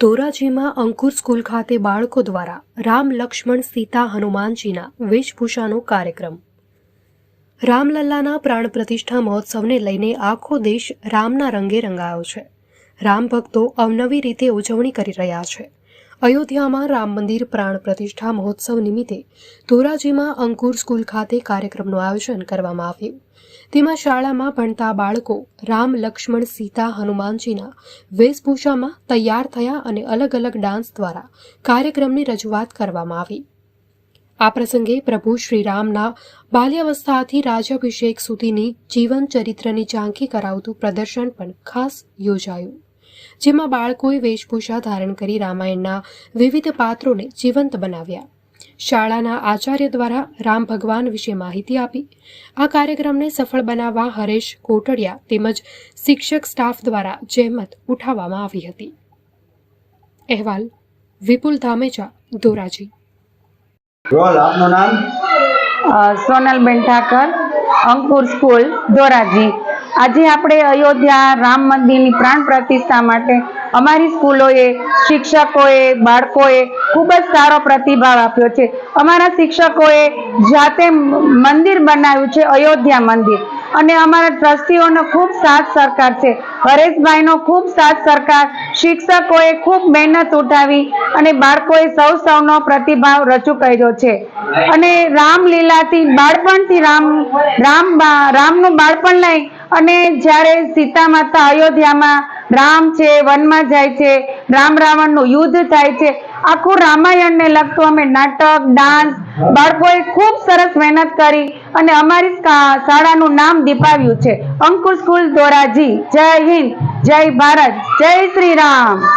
ધોરાજીમાં અંકુર school ખાતે બાળકો દ્વારા રામ લક્ષ્મણ સીતા હનુમાનજીના વેશભૂષાનો કાર્યક્રમ. રામલલ્લાના પ્રાણ પ્રતિષ્ઠા મહોત્સવને લઈને આખો દેશ રામના રંગે રંગાયો છે. રામ ભક્તો અવનવી રીતે ઉજવણી કરી રહ્યા છે. અયોધ્યામાં રામ મંદિર પ્રાણ પ્રતિષ્ઠા મહોત્સવ નિમિત્તે ધોરાજીમાં અંકુર સ્કૂલ ખાતે કાર્યક્રમનું આયોજન કરવામાં આવ્યું. તેમાં શાળામાં ભણતા બાળકો રામ, લક્ષ્મણ, સીતા, હનુમાનજીના વેશભૂષામાં તૈયાર થયા અને અલગ અલગ ડાન્સ દ્વારા કાર્યક્રમની રજૂઆત કરવામાં આવી. આ પ્રસંગે પ્રભુ શ્રીરામના બાલ્યાવસ્થાથી રાજ્યાભિષેક સુધીની જીવન ચરિત્રની ઝાંખી કરાવતું પ્રદર્શન પણ ખાસ યોજાયું. જેમાં બાળકોએ વેશભૂષા ધારણ કરી રામાયણના વિવિધ પાત્રોને જીવંત બનાવ્યા. શાળાના આચાર્ય દ્વારા રામ ભગવાન વિશે માહિતી આપી. આ કાર્યક્રમને સફળ બનાવવા હરેશ કોટડિયા તેમજ શિક્ષક સ્ટાફ દ્વારા જહેમત ઉઠાવવામાં આવી હતી. અહેવાલ વિપુલ ધામેચા ધોરાજી. આપનું નામ? સોનલબેન ઠાકર અંકુર સ્કૂલ ધોરાજી. આજે આપણે અયોધ્યા રામ મંદિરની પ્રાણ પ્રતિષ્ઠા માટે અમારી સ્કૂલોએ, શિક્ષકોએ, બાળકોએ ખૂબ જ સારો પ્રતિભાવ આપ્યો છે. અમારા શિક્ષકોએ જાતે મંદિર બનાવ્યું છે, અયોધ્યા મંદિર. અને અમારા ટ્રસ્ટીઓનો ખૂબ સાથ સરકાર છે. હરેશભાઈનો ખૂબ સાથ સરકાર. શિક્ષકોએ ખૂબ મહેનત ઉઠાવી અને બાળકોએ સૌ સૌનો પ્રતિભાવ રજૂ કર્યો છે. અને રામલીલાથી બાળપણથી રામ રામ રામનું બાળપણ લઈ અને જ્યારે સીતા માતા અયોધ્યામાં રામ છે, વનમાં જાય છે, રામ રાવણનું યુદ્ધ થાય છે, આખું રામાયણને લગતું અમે નાટક, ડાન્સ, બાળકોએ ખૂબ સરસ મહેનત કરી અને અમારી શાળાનું નામ દીપાવ્યું છે. અંકુર સ્કૂલ ધોરાજી જય હિન્દ, જય ભારત, જય શ્રી રામ.